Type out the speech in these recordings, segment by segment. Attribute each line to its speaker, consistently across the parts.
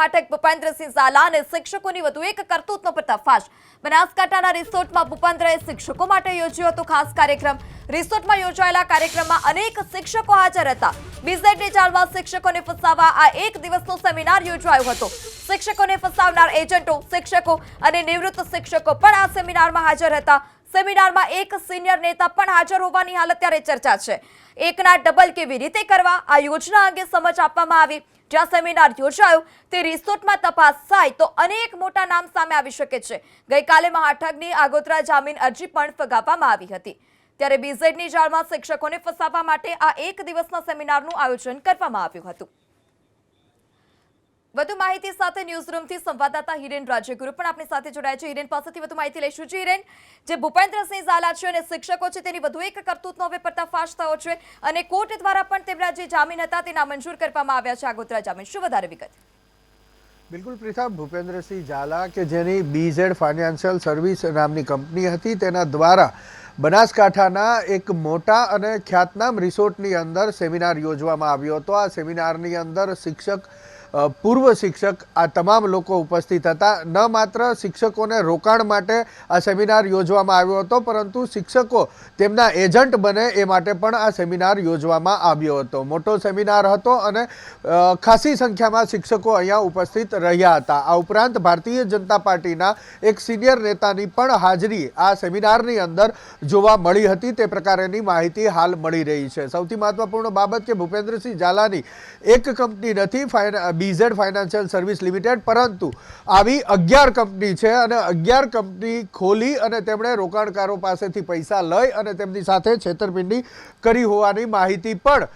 Speaker 1: મહાટક ભૂપેન્દ્રસિંહ ઝાલા અને શિક્ષકોની વધુ એક કરતૂતનો પર્દાફાશ. બનાસકાંઠાના રિસોર્ટમાં ભૂપેન્દ્રએ શિક્ષકો માટે યોજ્યો હતો ખાસ કાર્યક્રમ. રિસોર્ટમાં યોજાયેલા કાર્યક્રમમાં અનેક શિક્ષકો હાજર હતા. બીઝેડની ચાલવા શિક્ષકોને ફસાવવા આ એક દિવસનો સેમિનાર યોજાયો હતો. શિક્ષકોને ફસાવનાર એજન્ટો, શિક્ષકો અને નિવૃત્ત શિક્ષકો પણ આ સેમિનારમાં હાજર હતા. સેમિનારમાં એક સિનિયર નેતા પણ હાજર હોવાની હાલ અત્યારે ચર્ચા છે. એકના ડબલ કેવી રીતે કરવા, આ યોજના અંગે સમજ આપવામાં આવી. જ્યાં સેમિનાર યોજાયો, તે રિસોર્ટમાં તપાસ થાય તો અનેક મોટા નામ સામે આવી શકે છે. ગઈકાલે મહાઠગની આગોતરા જામીન અરજી પણ ફગાવવામાં આવી હતી. ત્યારે બીઝેડની જાળમાં શિક્ષકોને ફસાવવા માટે આ એક દિવસના સેમિનારનું આયોજન કરવામાં આવ્યું હતું. વધુ માહિતી સાથે ન્યૂઝરૂમથી સંવાદદાતા હિરેન રાજ્યગુરુ પણ આપણી સાથે જોડાયા છે. હિરેન, પાસેથી વધુ માહિતી લઈશું છે હિરેન. જે ભૂપેન્દ્રસિંહ ઝાલા છે અને શિક્ષકો છે તેની વધુ એક કરતૂતનો હવે પર્દાફાશ થયો છે અને કોર્ટ દ્વારા પણ તેમના જે જામીન હતા તે મંજૂર કરવામાં આવ્યા છે. આગોતરા જામીન. શું વધારે વિગત?
Speaker 2: બિલકુલ પ્રિથા ભૂપેન્દ્રસિંહ ઝાલા કે જેની બીઝેડ ફાઇનાન્શિયલ સર્વિસ નામની કંપની હતી, તેના દ્વારા બનાસકાંઠાના એક મોટા અને ખ્યાતનામ રિસોર્ટની અંદર સેમિનાર યોજવામાં આવ્યો હતો. આ સેમિનારની અંદર શિક્ષક પૂર્વ શિક્ષક આ તમામ લોકો ઉપસ્થિત હતા. ન માત્ર શિક્ષકોને રોકાણ માટે આ સેમિનાર યોજવામાં આવ્યો હતો, પરંતુ શિક્ષકો તેમના એજન્ટ બને એ માટે પણ આ સેમિનાર યોજવામાં આવ્યો હતો. મોટો સેમિનાર હતો અને ખાસી સંખ્યામાં શિક્ષકો અહીંયા ઉપસ્થિત રહ્યા હતા. આ ઉપરાંત ભારતીય જનતા પાર્ટીના એક સિનિયર નેતાની પણ હાજરી આ સેમિનારની અંદર જોવા મળી હતી. તે પ્રકારેની માહિતી હાલ મળી રહી છે. સૌથી મહત્વપૂર્ણ બાબત કે ભૂપેન્દ્રસિંહ ઝાલાની એક કંપની નથી, fine BZ financial service limited પરંતુ આવી અગિયાર કંપની છે અને અગિયાર કંપની ખોલી અને તેમણે રોકાણકારો પાસેથી પૈસા લઈ અને તેમની સાથે છેતરપિંડી કરી હોવાની માહિતી પણ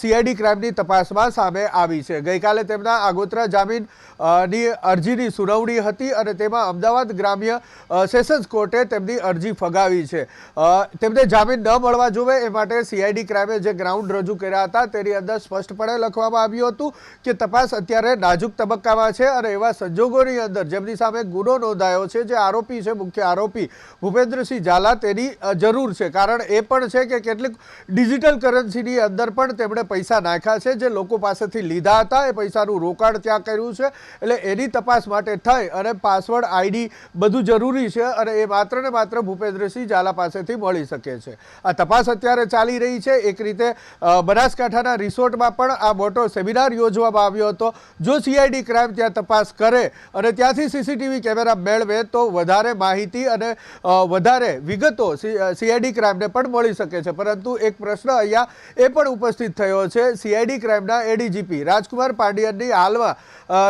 Speaker 2: સીઆઈડી ક્રાઇમની તપાસમાં સામે આવી છે. ગઈકાલે તેમના આગોતરા જામીનની અરજીની સુનાવણી હતી અને તેમાં અમદાવાદ ગ્રામ્ય સેશન્સ કોર્ટે તેમની અરજી ફગાવી છે. તેમને જામીન ન મળવા જોવે એ માટે સીઆઈડી ક્રાઇમે જે ગ્રાઉન્ડ રજૂ કર્યા હતા તેની અંદર સ્પષ્ટપણે લખવામાં આવ્યું હતું કે તપાસ અત્યારે નાજુક તબક્કામાં છે અને એવા સંજોગોની અંદર જેમની સામે ગુનો નોંધાયો છે, જે આરોપી છે, મુખ્ય આરોપી ભૂપેન્દ્રસિંહ ઝાલા, તેની જરૂર છે. કારણ એ પણ છે કે કેટલીક ડિજિટલ કરન્સીની અંદર પણ તેમણે પૈસા નાખ્યા છે, જે લોકો પાસેથી લીધા હતા. એ પૈસાનું રોકાણ ત્યાં કર્યું છે. એટલે એની તપાસ માટે થઈ અને પાસવર્ડ, આઈડી બધું જરૂરી છે અને એ માત્ર ને માત્ર ભૂપેન્દ્રસિંહ ઝાલા પાસેથી મળી શકે છે. આ તપાસ અત્યારે ચાલી રહી છે. એક રીતે બનાસકાંઠાના રિસોર્ટમાં પણ આ મોટો સેમિનાર યોજવામાં આવ્યો હતો. જો સીઆઈડી ક્રાઇમ ત્યાં તપાસ કરે અને ત્યાંથી સીસીટીવી કેમેરા મેળવે તો વધારે માહિતી અને વધારે વિગતો સીઆઈડી ક્રાઇમને પણ મળી શકે છે. પરંતુ એક પ્રશ્ન અહીંયા એ પણ ઉપસ્થિત થયો છે. સીઆઈડી ક્રાઇમના એડીજીપી રાજકુમાર પાંડિયનની હાલમાં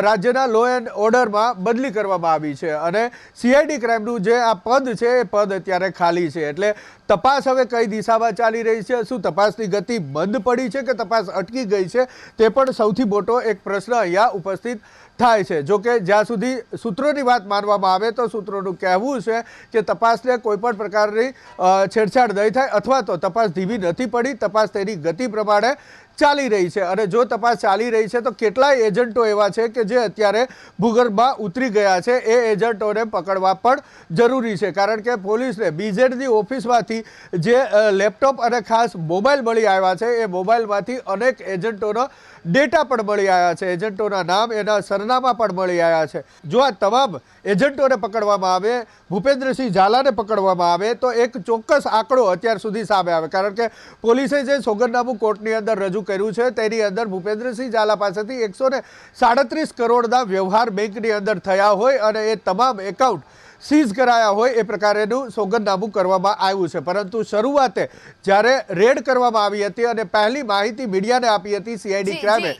Speaker 2: રાજ્યના લો એન્ડ ઓર્ડરમાં બદલી કરવામાં આવી છે અને સીઆઈડી ક્રાઇમનું જે આ પદ છે એ પદ અત્યારે ખાલી છે. એટલે તપાસ હવે કઈ દિશામાં ચાલી રહી છે? શું તપાસની ગતિ બંધ પડી છે કે તપાસ અટકી ગઈ છે? તે પણ સૌથી મોટો એક પ્રશ્ન અહીંયા ઉપસ્થિત થાય છે. જોકે જ્યાં સુધી સૂત્રોની વાત માનવામાં આવે તો સૂત્રોનું કહેવું છે કે તપાસને કોઈપણ પ્રકારની છેડછાડ નહીં થાય અથવા તો તપાસ ધીમી નથી પડી. તપાસ તેની ગતિ પ્રમાણે ચાલી રહી છે. અને જો તપાસ ચાલી રહી છે, તો કેટલાય એજન્ટો એવા છે કે જે અત્યારે ભૂગર્ભમાં ઉતરી ગયા છે. એ એજન્ટોને પકડવા પણ જરૂરી છે. કારણ કે પોલીસને બીજેડની ઓફિસમાંથી જે લેપટોપ અને ખાસ મોબાઈલ મળી આવ્યા છે, એ મોબાઈલમાંથી અનેક એજન્ટોનો ડેટા પણ મળી આવ્યા છે. એજન્ટોના નામ, એના સરનામા પણ મળી આવ્યા છે. જો આ તમામ એજન્ટોને પકડવામાં આવે, ભૂપેન્દ્રસિંહ ઝાલાને પકડવામાં આવે, તો એક ચોક્કસ આંકડો અત્યાર સુધી સામે આવે. કારણ કે પોલીસે જે સોગંદનામું કોર્ટની અંદર રજૂ કર્યું છે. તેની અંદર ભૂપેન્દ્રસિંહ ઝાલા પાસેથી એકસો ને સાડત્રીસ કરોડના વ્યવહાર બેંકની અંદર થયા હોય અને એ તમામ એકાઉન્ટ સીઝ કરાયા હોય એ પ્રકારેનું સોગંદનામું કરવામાં આવ્યું છે. પરંતુ શરૂઆતે જ્યારે રેડ કરવામાં આવી હતી અને પહેલી માહિતી મીડિયાને આપી હતી સીઆઈડી ક્રાઇમે